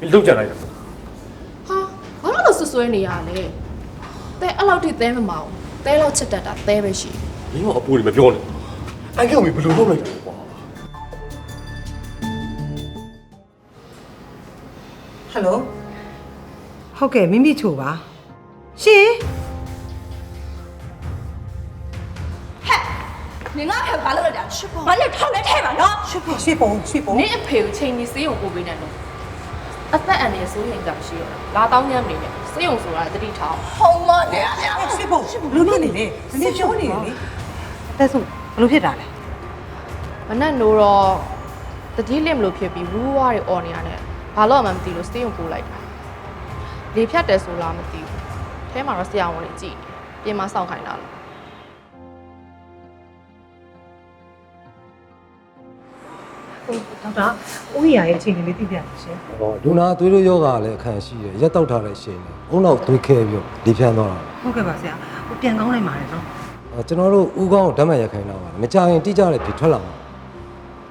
မင်းလှုပ်ကြလိုက်တာဟာဘာလို့လဲဆွဆွဲနေရလဲတဲအဲ့လောက်ထိတဲမမအောင်တဲလောက်ချက်တက်တာတဲပဲရှိမင်းကအပူတွေမပြောနဲ့အန်ကယ်ကိုမင်းဘယ်လိုလုပ်လိုက်လဲကွာဟယ်လိုဟုတ်ကဲ့မိမိချိုပါရှင်နင်ကဖက်ဘာလို့လဲတာချစ်ဖို့ဘာလဲထောက်လဲထဲပါနော်ရွှေပုံရွှေပုံရွှေပုံနင်းအဖေကိုချိန်ကြီးစေးကိုပို့ပေးနေတော့ အသက်အန္တရာယ်ဆိုရင်ကြမရှိရလားလာတောင်းညမ်းနေတယ်စေးုံဆိုတာတတိထောင်ဟောမနေရရွှေပုံလူနေနေလေနည်းပြောနေလေတဲ့ဆိုဘလို့ဖြစ်တာလဲမနဲ့နိုးတော့တတိလင့်မလို့ဖြစ်ပြီးရူးဝါးတွေអော်နေရတယ်ဘာလို့မှမသိလို့စေးုံပို့လိုက်တာလေဖြတ်တယ်ဆိုလားမသိဘူးအဲမှာတော့ဆရာဝန်တွေကြည့်နေပြင်မစောင့်ခိုင်းတာလို့ ဒေါက်တာဦးရရဲ့အခြေအနေလေးသိပြပါရှင်ဟောဒူနာသွေးတို့ယောဂကလည်းအခန့်ရှိတယ်ရက်တောက်ထားတဲ့ရှင်တယ်အုံနောက်သွေးခဲပြီးတော့လေဖြန်းသွားတာဟုတ်ကဲ့ပါဆရာဟိုပြန်ကောင်းနိုင်ပါတယ်နော်အဲကျွန်တော်တို့ဥကောင်းကိုဓာတ်မှန်ရက်ခိုင်းတော့ပါတယ်မကြရင်တိကျတဲ့ဖြစ်ထွက်လာမှာ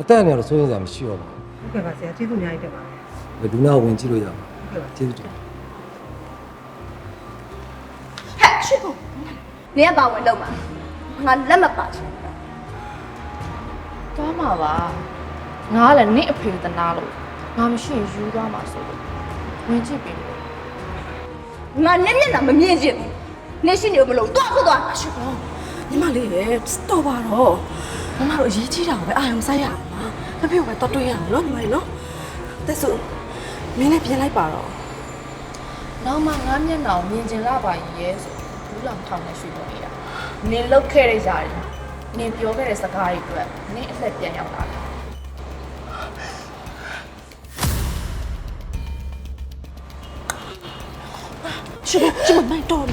အသက်အန္တရာယ်တော့စိုးရင်စရာမရှိတော့ပါဟုတ်ကဲ့ပါဆရာကျေးဇူးအများကြီးတင်ပါတယ်ဘူးဒူနာကိုဝင်ကြည့်လို့ရပါဟုတ်ကဲ့ပါ ကျေးဇူးတင်ဟဲ့ရှစ်ဖို့နင်ကပါဝင်တော့မှာငါလက်မပါချင်ဘူးသွားမှာပါ ငါကလည်းနင့်အဖေကိုတနာလို့ငါမရှိရင်ယူသွားမှာဆိုလို့ဝင်ကြည့်ပြီငါနင့်မျက်နှာမမြင်ချင်ဘူးနင့်ရှိနေမလို့တွားဖို့တွားရှစ်ပေါ့ညီမလေးရဲ့တော့ပါတော့မမတို့အရေးကြီးတာကိုပဲအာရုံစိုက်ရအောင်ပါဖဖေကိုပဲတော့တွေ့ရအောင်နော်ညီမလေးနော်တက်စုမင်းလည်းပြင်လိုက်ပါတော့နောက်မှငါမျက်နှာကိုမြင်ကျင်လာပါရဲ့ဆိုဘူးလောင်ထောင်နေရွှေလို့နေတာနင်လုတ်ခဲ့တဲ့ຢာတွေနင်ပြောခဲ့တဲ့စကားတွေအတွက်နင်အသက်ပြန်ရောက်လာတယ် ရှစ်ပေါ့ကျမမိုက်တော့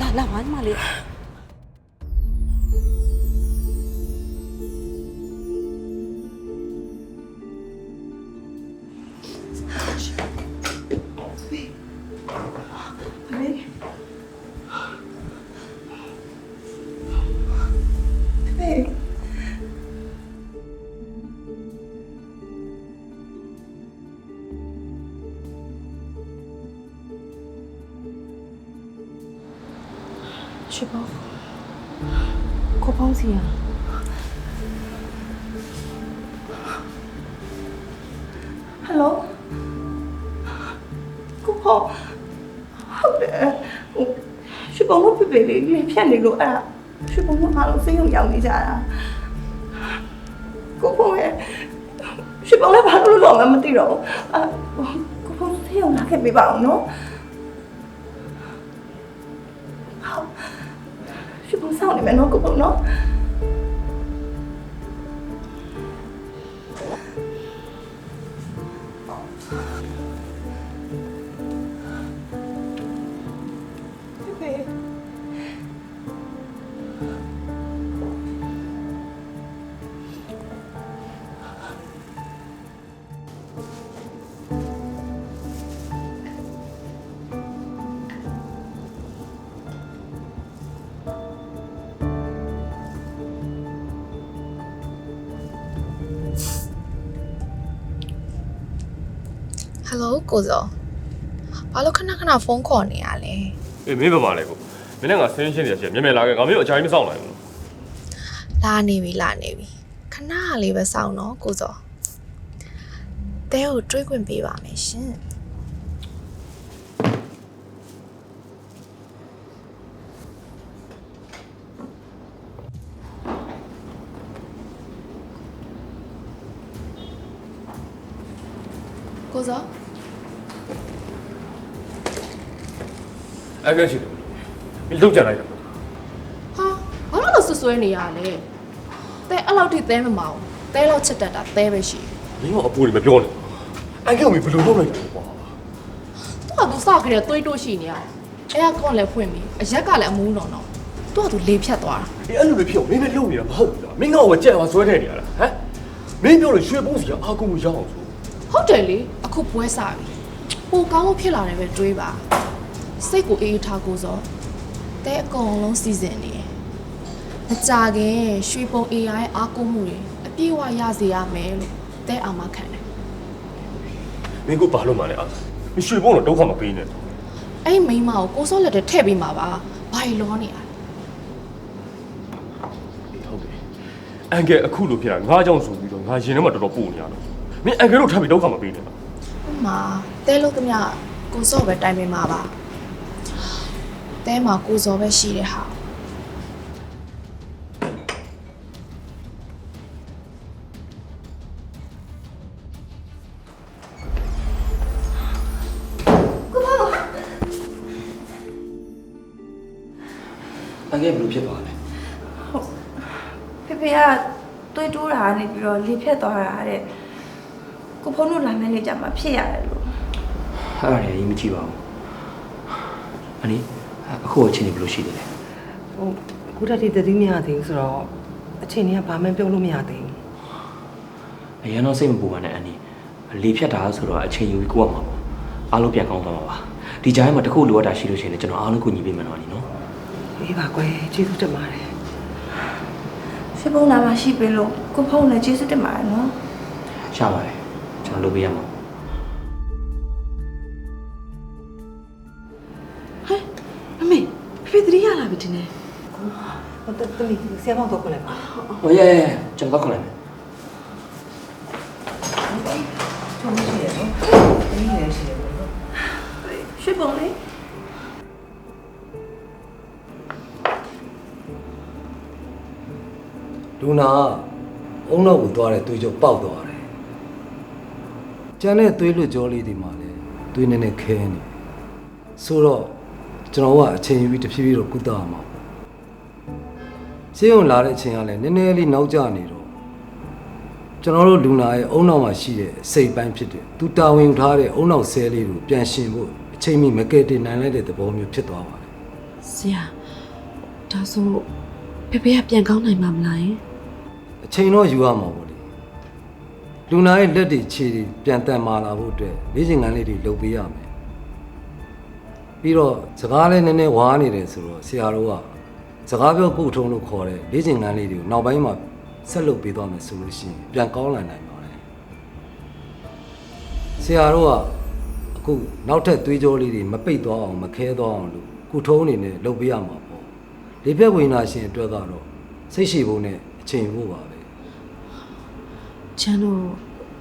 လာလာပါညီမလေးရှစ်ပေါ့ကိုပေါင်းစီရဟယ်လိုကိုဖောဟုတ်တယ်ဟိုရှစ်ပုံလို့ပြပြလေးလေးဖြတ်နေလို့အဲ့ဒါရှစ်ပုံကအားလုံးစိတ်ယုံရောက်နေကြတာကိုဖောရဲ့ရှစ်ပုံလည်းဘာလို့လို့မှမသိတော့ဘူးအာကိုဖောစိတ်ယုံလာခဲ့ပေးပါအောင်နော် ရှစ်ပုံစောင့်နေမ ယ်နော်ကိုဖောနော်ဟယ်လိုကိုစောဘာလို့ခဏခဏဖုန်းခေါ်နေရလဲအေးမင်းဘာပါလဲကိုမင်းလည်းငါဆင်းရှင်းနေရရှိမြဲမြဲလာခဲ့ငါမင်းကိုအချိုင်းမစောင့်နိုင်ဘူးလာနေပြီလာနေပြီခဏလေးပဲစောင့်တော့ကိုစောတဲကိုတွေးခွင့်ပေးပါမယ်ရှင်ကိုစော အန်ကယ်ရှိတယ်မင်းလုံးကြလိုက်တာဟာဘာလို့လဲဆွဆွဲနေရလဲတဲအဲ့လောက်ထိတဲမမအောင်တဲလောက်ချက်တက်တာတဲပဲရှိမင်းကအပူတွေမပြောနဲ့အန်ကယ်ကိုမင်းဘယ်လိုလုပ်လိုက်တာလဲကွာသူကသူစခရဲတွေးတိုးရှိနေရတယ်အဲ့ကကွန်လည်းဖွင့်ပြီးအရက်ကလည်းအမူးတော့တော့သူကသူလေဖြတ်သွားတာအေးအဲ့လိုတွေဖြစ်အောင်မင်းလည်းလုပ်နေတာမဟုတ်ဘူးလားမင်းကတော့ကြက်သွားဆွဲထည့်နေရတာဟမ်မင်းပြောလို့ရွှေပုံးစီကအာကုမှုရအောင်ဆိုဟုတ်တယ်လေအခုပွဲစားပြီပိုကောင်းလို့ဖြစ်လာတယ်ပဲတွေးပါ စိတ်ကိုအေးအေးထားကိုစောတဲအကုန်လုံးစီစဉ်နေတယ်မကြခင်ရွှေပုံ AI ရဲ့အားကိုးမှုတွေအပြည့်အဝရစေရမယ်လို့တဲအာမခံတယ်မင်းကဘာလို့မှလဲအာရွှေဘုံတော့ဒုက္ခမပေးနဲ့အဲ့ဒီမိန်းမကိုကိုစောလက်ထဲထည့်ပေးမှာပါဘာလို့လောနေရလဲဟုတ်တယ်အန်ကယ်အခုလိုဖြစ်တာငါကြောင့်ဆိုပြီးတော့ငါရင်ထဲမှာတော်တော်ပို့နေရတော့မင်းအန်ကယ်တို့ထပ်ပြီးဒုက္ခမပေးနဲ့လားဟိုမှာတဲလို့သမျှကိုစောပဲတိုင်ပေးမှာပါ တဲမှာကိုစောပဲရှိတဲ့ဟာအငယ်ဘယ်လိုဖြစ်သွားလဲဖေဖေကတွေးတိုးတာကနေပြီးတော့လေဖြတ်သွားတာတဲ့ကိုဖုန်းတို့လာမယ့်နေ့ကျမှဖြစ်ရတယ်လို့အဲ့ဒါလည်းအရင်မကြည့်ပါဘူးအနီ အခုအချိန်ကြီးဘယ်လိုရှိသေးလဲဟိုအခုတည်းတတိမရသေးဘူးဆိုတော့အချိန်ကြီးကဘာမှပြောလို့မရသေးဘူးအရင်တော့စိတ်မပူပါနဲ့အနီလေဖြတ်တာဆိုတော့အချိန်ယူပြီးကိုရမှာပေါ့အားလုံးပြန်ကောင်းသွားမှာပါဒီကြားထဲမှာတစ်ခုလိုအပ်တာရှိလို့ရှိရင်လည်းကျွန်တော်အားလုံးကူညီပေးမယ်တော့အနီနော်အေးပါကွယ်ကျေးဇူးတင်ပါတယ်ဖေဖုန်းလာမှရှိပြီလို့ကိုဖုန်းလည်းကျေးဇူးတင်ပါတယ်နော်ရပါတယ်ကျွန်တော်လုပ်ပေးရမှာမ ဖေဖေတတိရလာပြီတင်နေဟိုတတမီဆရာမောက်တော့ခေါ်လိုက်ပါဟိုရဲရဲကျွန်တော်ခေါ်လိုက်မယ်ချုံမရှိရတော့တမီလည်းရှိတယ်ပေါ့ရွှေဘုံလေးလူနာအုံနောက်ကိုသွားတဲ့သွေးကြောပေါက်သွားတယ်ကျန်တဲ့သွေးလွတ်ကြောလေးဒီမှာလေသွေးနည်းနည်းခဲနေဆိုတော့ ကျွန်တော်ကအချိန်ယူပြီးတဖြည်းဖြည်းတော့ကုသရမှာပေါ့ရှင်းုံလာတဲ့အချိန်ကလည်းနည်းနည်းလေးနောက်ကျနေတော့ကျွန်တော်တို့လူနာရဲ့အုံနောက်မှာရှိတဲ့စိတ်ပိုင်းဖြစ်တယ်သူတာဝန်ယူထားတဲ့အုံနောက်ဆဲလေးကိုပြန်ရှင်ဖို့အချိန်မီမကယ်တင်နိုင်လိုက်တဲ့သဘောမျိုးဖြစ်သွားပါတယ်ဆရာဒါဆိုဖေဖေကပြန်ကောင်းနိုင်မှာမလားယင်အချိန်တော့ယူရမှာပေါ့လေလူနာရဲ့လက်တွေခြေတွေပြန်တန်မာလာဖို့အတွက်လေ့ကျင့်ခန်းလေးတွေလုပ်ပေးရမယ် ပြီးတော့စကားလည်းနည်းနည်းဝါနေတယ်ဆိုတော့ဆရာတို့ကစကားပြောကုထုံးလို့ခေါ်တဲ့လေ့ကျင့်ခန်းလေးတွေကိုနောက်ပိုင်းမှာဆက်လုပ်ပေးသွားမယ်ဆိုလို့ရှိရင်ပြန်ကောင်းလာနိုင်ပါတယ်ဆရာတို့ကအခုနောက်ထပ်သွေးကြောလေးတွေမပိတ်သွားအောင်မခဲသွားအောင်လို့ကုထုံးအနေနဲ့လုပ်ပေးရမှာပေါ့လေပြက်ဝိညာရှင်အတွက်ကတော့စိတ်ရှိဖို့နဲ့အချိန်ဖို့ပါပဲချန်တို့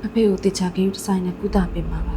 ဖေဖေကိုတေချာဂိမ်းဒီဇိုင်းနဲ့ကုသပေးမှာပါ